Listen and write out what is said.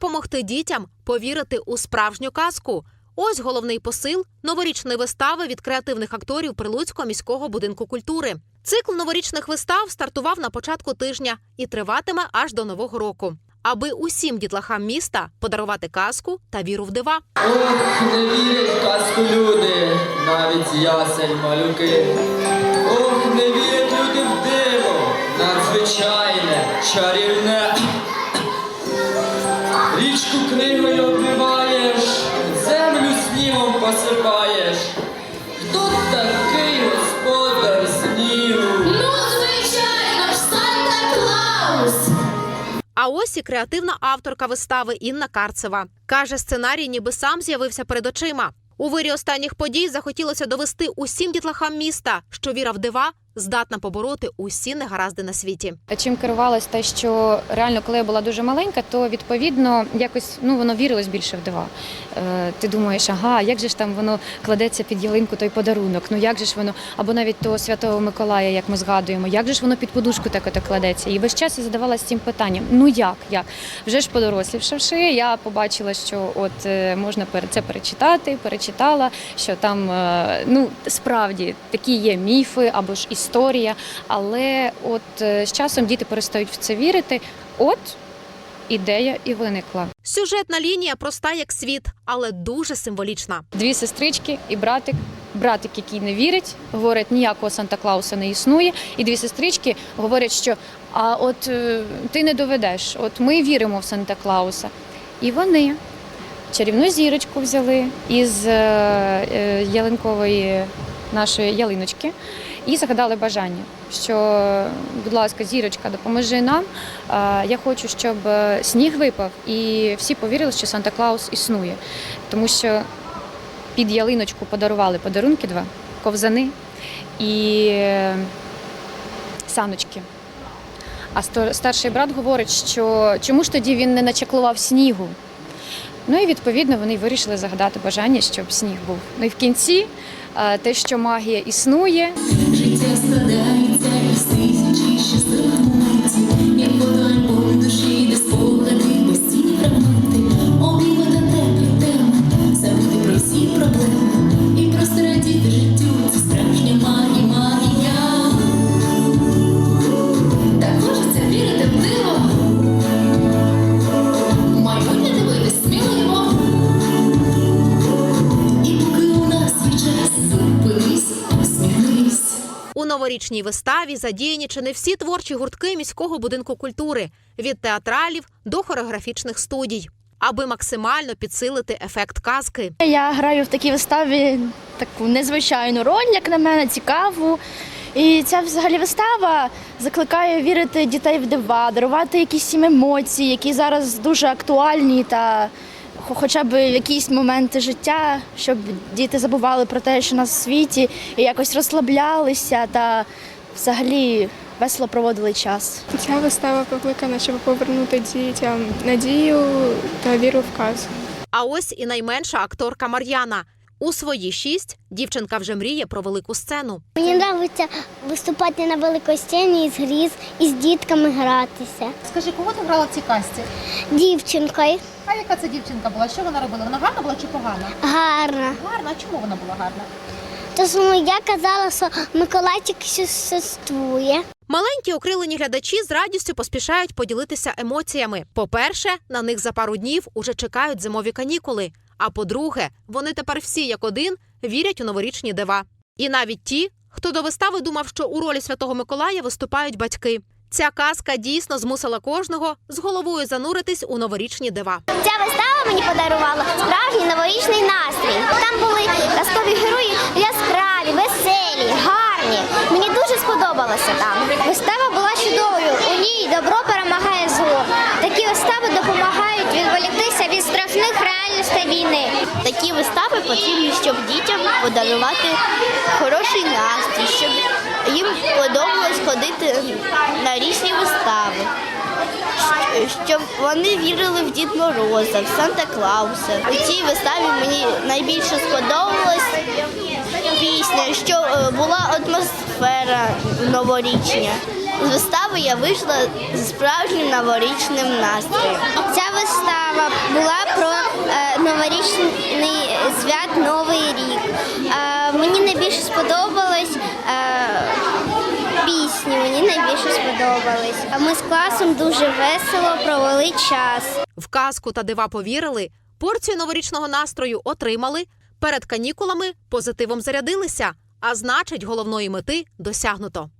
допомогти дітям повірити у справжню казку. Ось головний посил новорічної вистави від креативних акторів Прилуцького міського будинку культури. Цикл новорічних вистав стартував на початку тижня і триватиме аж до нового року, аби усім дітлахам міста подарувати казку та віру в дива. Ох, не вірять в казку люди, навіть ясень малюки. Ох, не вірять люди в диво, надзвичайне, чарівне. Річку книгою оббиваєш, землю снігом посипаєш. Хто такий господар снігу? Ну, звичайно ж, Санта Клаус! А ось і креативна авторка вистави Інна Карцева каже, сценарій ніби сам з'явився перед очима. У вирі останніх подій захотілося довести усім дітлахам міста, що віра в дива здатна побороти усі негаразди на світі. Чим керувалась те, що реально, коли я була дуже маленька, то відповідно якось ну воно вірилось більше в дива. Е, ти думаєш, ага, як же ж там воно кладеться під ялинку той подарунок? Ну як же ж воно, або навіть того святого Миколая, як ми згадуємо, як же ж воно під подушку так ото кладеться? І весь час я задавалася цим питанням: ну як, як? Вже ж подорослівшавши, я побачила, що от е, можна це перечитати, перечитала, що там е, ну справді такі є міфи або ж історія, але от е, з часом діти перестають в це вірити. От ідея і виникла. Сюжетна лінія проста як світ, але дуже символічна. Дві сестрички і братик. Братик, який не вірить, говорить, ніякого Санта Клауса не існує. І дві сестрички говорять, що а от е, ти не доведеш, от ми віримо в Санта Клауса. І вони чарівну зірочку взяли із е, ялинкової нашої ялиночки і загадали бажання, що, будь ласка, зірочка, допоможи нам. Я хочу, щоб е, сніг випав, і всі повірили, що Санта Клаус існує. Тому що під ялиночку подарували подарунки два ковзани і е, саночки. А старший брат говорить, що чому ж тоді він не начаклував снігу? Ну і відповідно вони вирішили загадати бажання, щоб сніг був. Ну і в кінці те, що магія існує, Життя складається новорічній виставі задіяні чи не всі творчі гуртки міського будинку культури від театралів до хореографічних студій, аби максимально підсилити ефект казки. Я граю в такій виставі таку незвичайну роль, як на мене, цікаву. І ця взагалі вистава закликає вірити дітей в дива, дарувати якісь їм емоції, які зараз дуже актуальні, та хоча б в якісь моменти життя, щоб діти забували про те, що нас в світі, і якось розслаблялися та взагалі весело проводили час. Ця вистава покликана, щоб повернути дітям надію та віру в казку. А ось і найменша акторка Мар'яна. У свої шість дівчинка вже мріє про велику сцену. Мені подобається виступати на великій сцені із гріз і з дітками гратися. Скажи, кого ти грала в цій касті? Дівчинкою А яка це дівчинка була? Що вона робила? Вона гарна була чи погана? гарна. Гарна, а чому вона була гарна? Тож я казала, що Миколайчик существує. Маленькі окрилені глядачі з радістю поспішають поділитися емоціями. По-перше, на них за пару днів уже чекають зимові канікули. А по-друге, вони тепер всі як один вірять у новорічні дива. І навіть ті, хто до вистави думав, що у ролі Святого Миколая виступають батьки. Ця казка дійсно змусила кожного з головою зануритись у новорічні дива. Ця вистава мені подарувала справжній новорічний настрій. Там були казкові герої яскраві, веселі, гарні. Мені дуже сподобалося там. Вистава була чудовою. У ній добро війни. Такі вистави потрібні, щоб дітям подарувати хороший настрій, щоб їм подобалось ходити на різні вистави щоб вони вірили в Дід Мороза, в Санта Клауса. У цій виставі мені найбільше сподобалась пісня, що е, була атмосфера новорічня. З вистави я вийшла з справжнім новорічним настроєм. Ця вистава була про е, новорічний свят Новий рік. Е, мені найбільше сподобалось е, пісні. Мені найбільше сподобались. А ми з класом дуже весело провели час. В казку та дива повірили, порцію новорічного настрою отримали, перед канікулами позитивом зарядилися, а значить, головної мети досягнуто.